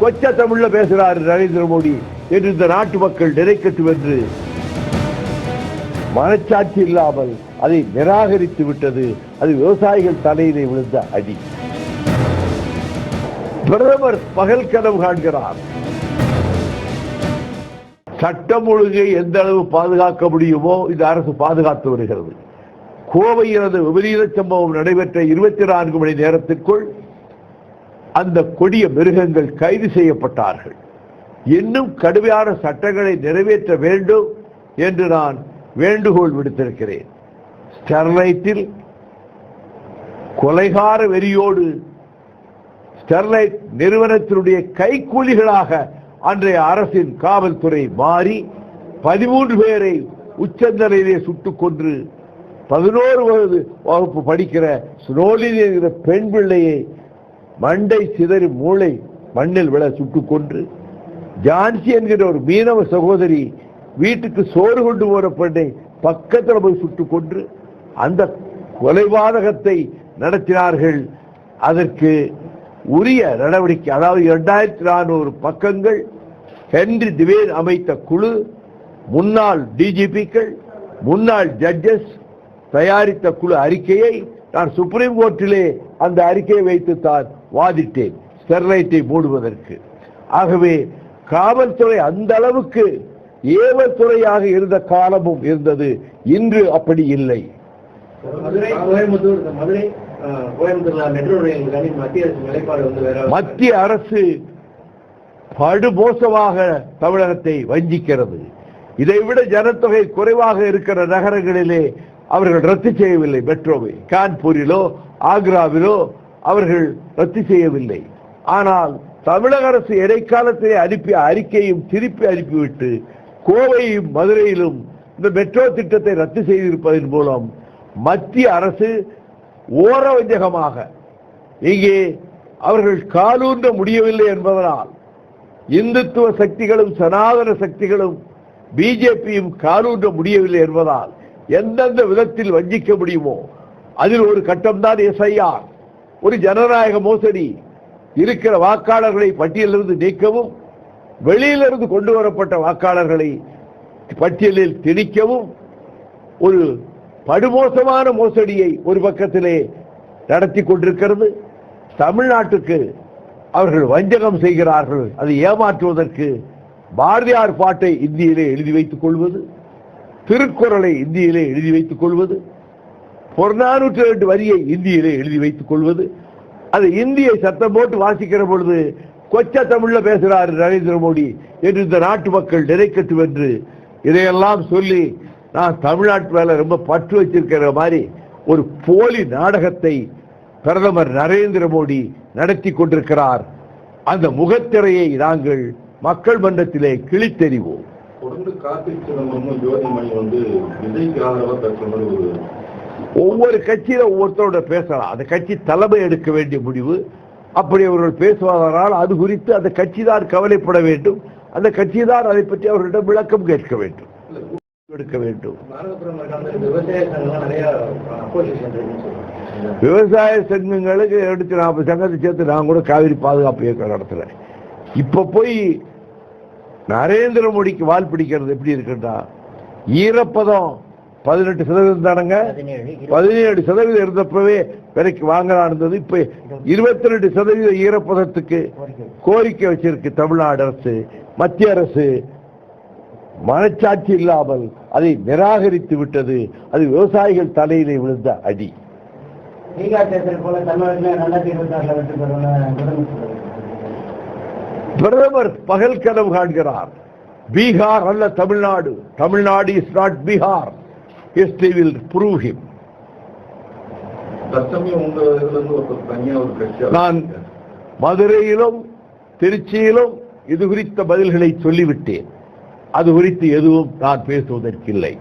கொச்ச தமிழ்ல பேசுறாரு நரேந்திர மோடி என்று இந்த நாட்டு மக்கள் நினைக்கட்டும் என்று. மனச்சாட்சி இல்லாமல் அதை நிராகரித்து விட்டது அது விவசாயிகள் தலையிலே விழுந்த அடி. பிரதமர் பகல் கனவு காண்கிறார். சட்டம் ஒழுங்கை எந்த அளவு பாதுகாக்க முடியுமோ இந்த அரசு பாதுகாத்து வருகிறது. கோவையில் விபரீத சம்பவம் நடைபெற்ற இருபத்தி நான்கு மணி நேரத்திற்குள் அந்த கொடிய மிருகங்கள் கைது செய்யப்பட்டார்கள். இன்னும் கடுமையான சட்டங்களை நிறைவேற்ற வேண்டும் என்று நான் வேண்டுகோள் விடுத்திருக்கிறேன். ஸ்டெர்லைட்டில் கொலைகார வெறியோடு ஸ்டெர்லைட் நிறுவனத்தினுடைய கைக்கூலிகளாக அன்றைய அரசின் காவல்துறை மாறி பதிமூன்று பேரை உச்சந்தலையிலே சுட்டுக் கொன்று பதினோரு வயது வகுப்பு படிக்கிற ஸ்னோலின் என்கிற பெண் பிள்ளையை மண்டை சிதறி மூளை மண்ணில் விழ சுட்டு கொன்று. ஜான்சி என்கிற ஒரு மீனவ சகோதரி வீட்டுக்கு சோறு கொண்டு போற பெண்ணை பக்கத்தில் போய் சுட்டு கொன்று. அந்த கொலைபாதகத்தை நடத்தினார்கள். அதற்கு உரிய நடவடிக்கை அதாவது இரண்டாயிரத்தி நானூறு பக்கங்கள் ஹென்றி திவேன் அமைத்த குழு முன்னாள் டிஜிபிக்கள் முன்னாள் ஜட்ஜஸ் தயாரித்த குழு அறிக்கையை நான் சுப்ரீம் கோர்ட்டிலே அந்த அறிக்கையை வைத்து தான் வாதிட்டேன் ஸ்டெர்லைட்டை மூடுவதற்கு. ஆகவே காவல்துறை அந்த அளவுக்கு ஏவல் துறையாக இருந்த காலமும் இருந்தது இன்று அப்படி இல்லை. மத்திய அரசு படுமோசமாக தமிழகத்தை வஞ்சிக்கிறது. இதைவிட ஜனத்தொகை குறைவாக இருக்கிற நகரங்களிலே அவர்கள் ரத்து செய்யவில்லை மெட்ரோவை. கான்பூரிலோ ஆக்ராவிலோ அவர்கள் ரத்து செய்யவில்லை. ஆனால் தமிழக அரசு இடைக்காலத்திலே அனுப்பிய அறிக்கையும் திருப்பி அனுப்பிவிட்டு கோவையும் மதுரையிலும் இந்த மெட்ரோ திட்டத்தை ரத்து செய்திருப்பதன் மூலம் மத்திய அரசு ஓரவஞ்சகமாக இங்கே அவர்கள் காலூன்ற முடியவில்லை என்பதனால் இந்துத்துவ சக்திகளும் சனாதன சக்திகளும் பிஜேபியும் காலூன்ற முடியவில்லை என்பதால் எந்தெந்த விதத்தில் வஞ்சிக்க முடியுமோ அதில் ஒரு கட்டம்தான் எஸ்ஐஆர் ஒரு ஜனநாயக மோசடி இருக்கிற வாக்காளர்களை பட்டியலிருந்து நீக்கவும் வெளியிலிருந்து கொண்டு வரப்பட்ட வாக்காளர்களை பட்டியலில் திணிக்கவும் ஒரு படுமோசமான மோசடியை ஒரு பக்கத்திலே நடத்தி கொண்டிருக்கிறது. தமிழ்நாட்டுக்கு அவர்கள் வஞ்சகம் செய்கிறார்கள். அதை ஏமாற்றுவதற்கு பாரதியார் பாட்டை இந்தியிலே எழுதி வைத்துக் கொள்வது திருக்குறளை இந்தியிலே எழுதி வைத்துக் கொள்வது பொருநானூற்று ரெண்டு வரியை இந்தியிலே எழுதி வைத்துக் கொள்வது அது இந்தியை சத்தம் போட்டு வாசிக்கிற பொழுது கொச்ச தமிழ்ல பேசுறாரு நரேந்திர மோடி என்று இந்த நாட்டு மக்கள் நினைக்கட்டும் என்று இதையெல்லாம் சொல்லி நான் தமிழ்நாட்டு மேல ரொம்ப பற்று வச்சிருக்கிற மாதிரி ஒரு போலி நாடகத்தை பிரதமர் நரேந்திர மோடி நடத்தி கொண்டிருக்கிறார். அந்த முகத்திரையை நாங்கள் மக்கள் மன்றத்திலே கிழித்தெறிவோம். தொடர்ந்து கார்த்திக் ஜோதிமணி வந்து விஜய்க்கு ஆதரவா பேசுற மாதிரி ஒரு ஒவ்வொரு கட்சியில ஒவ்வொருத்தரோட பேசலாம். அந்த கட்சி தலைமை எடுக்க வேண்டிய முடிவு. அப்படி அவர்கள் பேசுவதனால் அது குறித்து அந்த கட்சி தான் கவலைப்பட வேண்டும். அந்த கட்சி தான் அதை பற்றி அவர்களிடம் விளக்கம் கேட்க வேண்டும். எடுக்க வேண்டும். விவசாய விவசாய சங்கங்களுக்கு எடுத்து நாற்பது சங்கத்தை சேர்த்து நான் கூட காவிரி பாதுகாப்பு இயக்கம் நடத்துறேன். இப்ப போய் நரேந்திர மோடிக்கு வால் பிடிக்கிறது எப்படி இருக்குன்னா ஈரப்பதம் பதினெட்டு சதவீதம் தானங்க பதினேழு சதவீதம் இருந்தப்பவே விலைக்கு வாங்கலாம் இருந்தது. இப்ப இருபத்தி ரெண்டு சதவீத ஈரப்பதத்துக்கு கோரிக்கை. வச்சிருக்கு தமிழ்நாடு அரசு மத்திய அரசு. மனச்சாட்சி இல்லாமல் அதை நிராகரித்து விட்டது. அது விவசாயிகள் தலையிலே விழுந்த அடி. பிரதமர் பகல் கனவு காண்கிறார். பீகார் அல்ல Tamil Nadu. Tamil Nadu is not Bihar history will prove him நான் மதுரையிலும் திருச்சியிலும் இது குறித்த பதில்களை சொல்லிவிட்டேன். அது குறித்து எதுவும் நான் பேசுவதற்கில்லை.